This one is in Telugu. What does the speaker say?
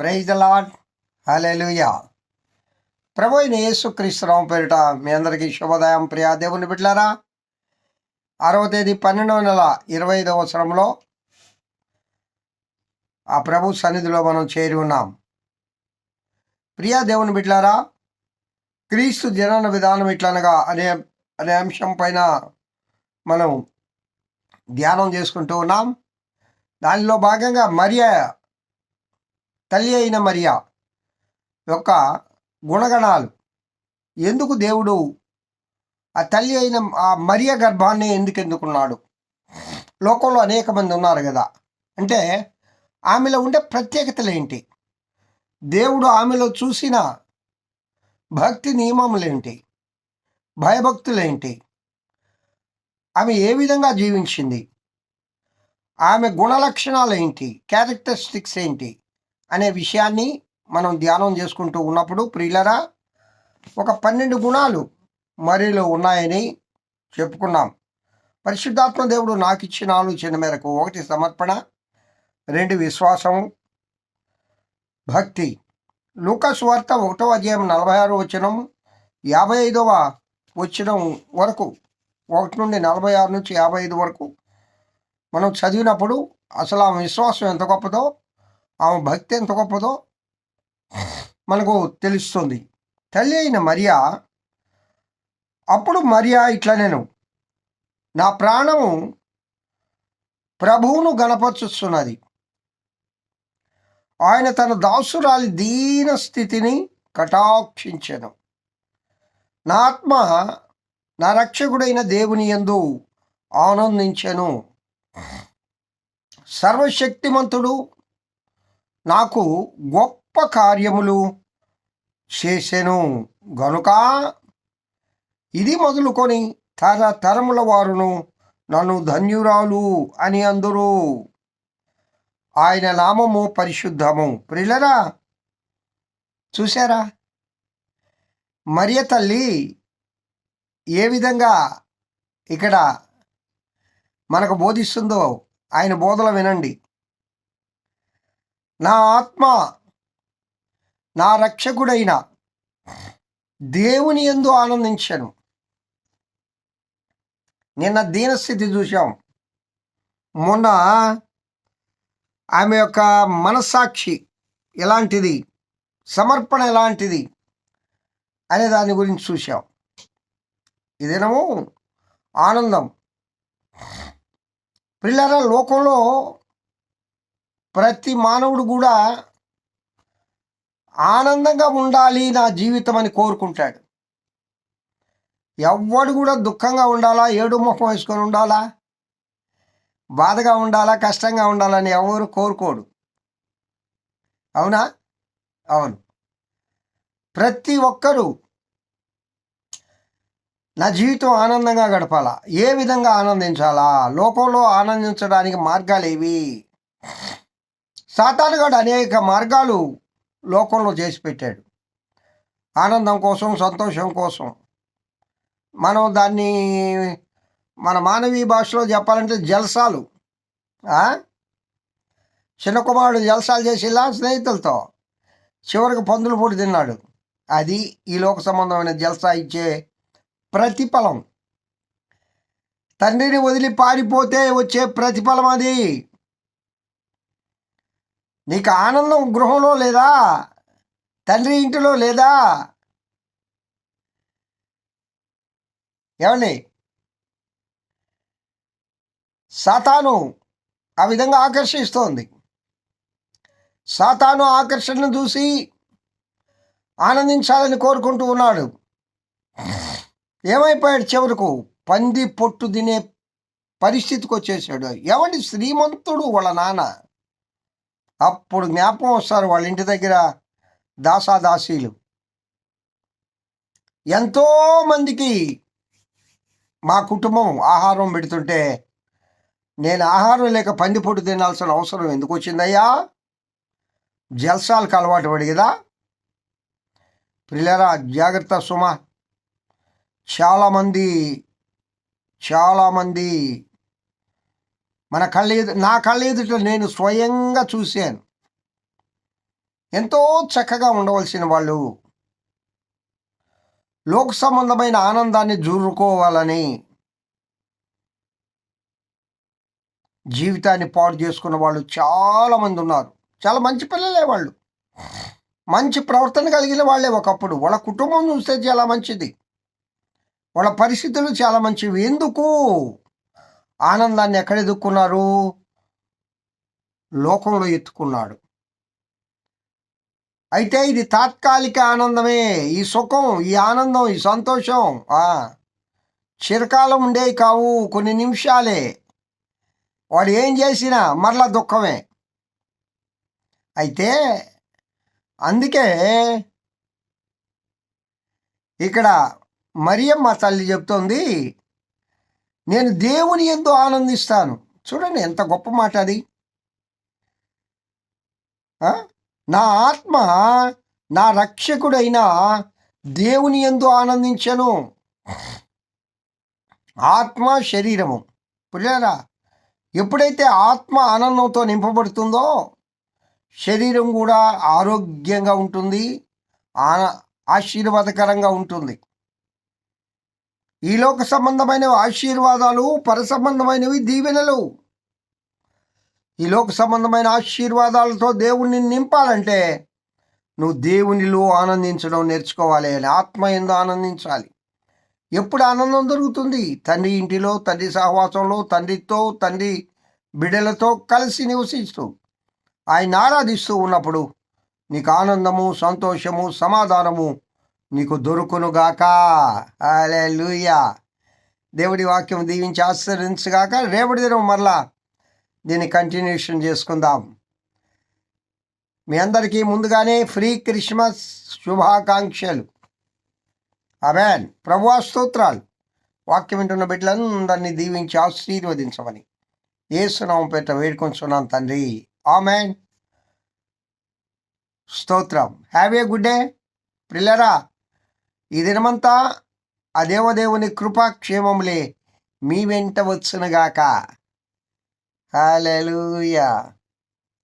ప్రైజ్ ద లాడ్ హలెలుయా ప్రభు అయిన యేసుక్రీస్తురావు పేరిట మీ అందరికీ శుభోదయం. ప్రియా దేవుని బిడ్డలారా ఆరవ తేదీ పన్నెండవ నెల ఇరవై ఐదవ సంవత్సరంలో ఆ ప్రభు సన్నిధిలో మనం చేరి ఉన్నాం. ప్రియా దేవుని బిడ్డలారా క్రీస్తు జనన విధానం ఇట్లనగా అనే అనే అంశం పైన మనం ధ్యానం చేసుకుంటూ ఉన్నాం. దానిలో భాగంగా మరియా తల్లి అయిన మరియా యొక్క గుణగణాలు. ఎందుకు దేవుడు ఆ తల్లి అయిన ఆ మరియ గర్భాన్ని ఎందుకు ఎందుకున్నాడు లోకంలో అనేక మంది ఉన్నారు కదా. అంటే ఆమెలో ఉండే ప్రత్యేకతలు ఏంటి? దేవుడు ఆమెలో చూసిన భక్తి నియమములేంటి భయభక్తులేంటి ఆమె ఏ విధంగా జీవించింది? ఆమె గుణలక్షణాలు ఏంటి? క్యారెక్టరిస్టిక్స్ ఏంటి? అనే విషయాన్ని మనం ధ్యానం చేసుకుంటూ ఉన్నప్పుడు ప్రియులరా ఒక పన్నెండు గుణాలు మరిలో ఉన్నాయని చెప్పుకున్నాం. పరిశుద్ధాత్మ దేవుడు నాకు ఇచ్చిన ఆలోచన మేరకు ఒకటి సమర్పణ రెండు విశ్వాసం భక్తి. లూకాస్ వార్త ఒకటో అధ్యాయం నలభై ఆరు వచనం యాభై ఐదవ వచనం వరకు ఒకటి నుండి నలభై ఆరు నుంచి యాభై ఐదు వరకు మనం చదివినప్పుడు అసలు ఆ విశ్వాసం ఎంత గొప్పదో ఆమె భక్తి ఎంత గొప్పదో మనకు తెలుస్తుంది. తల్లి అయిన మరియా అప్పుడు మరియా ఇట్లా నేను నా ప్రాణము ప్రభువును గణపరుచుతున్నది ఆయన తన దాసురాలి దీన స్థితిని కటాక్షించను. నా ఆత్మ నా రక్షకుడైన దేవుని ఎందు ఆనందించెను. సర్వశక్తిమంతుడు నాకు గొప్ప కార్యములు చేసెను. గనుక ఇది మొదలుకొని తర తరముల వారును నన్ను ధన్యురాలు అని అందరూ. ఆయన నామము పరిశుద్ధము. ప్రిలరా చూసారా మరియ తల్లి ఏ విధంగా ఇక్కడ మనకు బోధిస్తుందో ఆయన బోధలు వినండి. నా ఆత్మ నా రక్షకుడైన దేవుని ఎందు ఆనందించను. నిన్న దీనస్థితి చూసాం మొన్న ఆమె యొక్క మనస్సాక్షి ఎలాంటిది? సమర్పణ ఎలాంటిది? అనే దాని గురించి చూసాం ఇదేనము ఆనందం. పిల్లల లోకంలో ప్రతి మానవుడు కూడా ఆనందంగా ఉండాలి నా జీవితం అని కోరుకుంటాడు. ఎవ్వడు కూడా దుఃఖంగా ఉండాలా ఏడు ముఖం వేసుకొని ఉండాలా బాధగా ఉండాలా కష్టంగా ఉండాలని ఎవరు కోరుకోడు. అవునా? అవును. ప్రతి ఒక్కరూ నా జీవితం ఆనందంగా గడపాలా ఏ విధంగా ఆనందించాలా? లోకంలో ఆనందించడానికి మార్గాలు ఏవి సాతానుగాడు అనేక మార్గాలు లోకంలో చేసి పెట్టాడు. ఆనందం కోసం సంతోషం కోసం. మనం దాన్ని మన మానవీయ భాషలో చెప్పాలంటే జలసాలు. చిన్న కుమారుడు జలసాలు చేసిలా స్నేహితులతో చివరికి పందులు పూడి తిన్నాడు. అది ఈ లోక సంబంధమైన జలసా ఇచ్చే ప్రతిఫలం. తండ్రిని వదిలి పారిపోతే వచ్చే ప్రతిఫలం అది. నీకు ఆనందం గృహంలో లేదా? తండ్రి ఇంటిలో లేదా? ఏమండి? సాతాను ఆ విధంగా ఆకర్షిస్తోంది. సాతాను ఆకర్షణను చూసి ఆనందించాలని కోరుకుంటూ ఉన్నాడు. ఏమైపోయాడు చివరకు? పంది పొట్టు తినే పరిస్థితికి వచ్చేసాడు ఏమండి? శ్రీమంతుడు వాళ్ళ నాన్న. అప్పుడు జ్ఞాపకం వస్తారు వాళ్ళ ఇంటి దగ్గర దాసాదాసీలు. ఎంతో మందికి మా కుటుంబం ఆహారం పెడుతుంటే నేను ఆహారం లేక పందిపొట్టు తినాల్సిన అవసరం ఎందుకు వచ్చిందయ్యా? జల్సాలకు అలవాటు పడి కదా. పిల్లరా జాగ్రత్త సుమ. చాలామంది చాలామంది మన కళ్ళ నా కళ్ళ ఎదుట నేను స్వయంగా చూశాను. ఎంతో చక్కగా ఉండవలసిన వాళ్ళు లోక సంబంధమైన ఆనందాన్ని జూరుకోవాలని జీవితాన్ని పాడు చేసుకున్న వాళ్ళు చాలామంది ఉన్నారు. చాలా మంచి పిల్లలే వాళ్ళు. మంచి ప్రవర్తన కలిగిన వాళ్ళే ఒకప్పుడు. వాళ్ళ కుటుంబం చూస్తే చాలా మంచిది. వాళ్ళ పరిస్థితులు చాలా మంచివి. ఎందుకు? ఆనందాన్ని ఎక్కడ ఎదుక్కున్నారు లోకంలో ఎత్తుకున్నాడు. అయితే ఇది తాత్కాలిక ఆనందమే. ఈ సుఖం ఈ ఆనందం ఈ సంతోషం చిరకాలం ఉండేవి కావు కొన్ని నిమిషాలే. వాడు ఏం చేసినా మరలా దుఃఖమే. అయితే అందుకే ఇక్కడ మరియమ్మ తల్లి చెప్తోంది నేను దేవుని ఎందు ఆనందిస్తాను. చూడండి ఎంత గొప్ప మాట అది. నా ఆత్మ నా రక్షకుడైన దేవుని ఎందు ఆనందించను. ఆత్మ శరీరము. పుల్లారా? ఎప్పుడైతే ఆత్మ ఆనందంతో నింపబడుతుందో శరీరం కూడా ఆరోగ్యంగా ఉంటుంది. ఆశీర్వాదకరంగా ఉంటుంది. ఈ లోక సంబంధమైన ఆశీర్వాదాలు పర సంబంధమైనవి దీవెనలు. ఈ లోక సంబంధమైన ఆశీర్వాదాలతో దేవుణ్ణి నింపాలంటే నువ్వు దేవునిలో ఆనందించడం నేర్చుకోవాలి అని ఆత్మ ఎందు ఆనందించాలి. ఎప్పుడు ఆనందం దొరుకుతుంది? తండ్రి ఇంటిలో తండ్రి సహవాసంలో తండ్రితో తండ్రి బిడ్డలతో కలిసి నివసిస్తూ ఆయన ఆరాధిస్తూ ఉన్నప్పుడు నీకు ఆనందము సంతోషము సమాధానము నీకు దొరుకునుగాక. లూయా దేవుడి వాక్యం దీవించి ఆశ్రయించగాక రేపటి దినం మరలా దీన్ని కంటిన్యూషన్ చేసుకుందాం. మీ అందరికీ ముందుగానే ఫ్రీ క్రిస్మస్ శుభాకాంక్షలు. అమెన్ ప్రభువా స్తోత్రాలు. వాక్యం వింటున్న బిడ్డలందరినీ దీవించి ఆశీర్వదించమని ఏసునామం పేట వేడుకొంచున్నాను తండ్రి. ఆమెన్. స్తోత్రం. Have a good day. పిల్లరా. ఈ దినమంతా ఆ దేవదేవుని కృపాక్షేమములే మీ వెంట వచ్చునుగాక. హాలూయా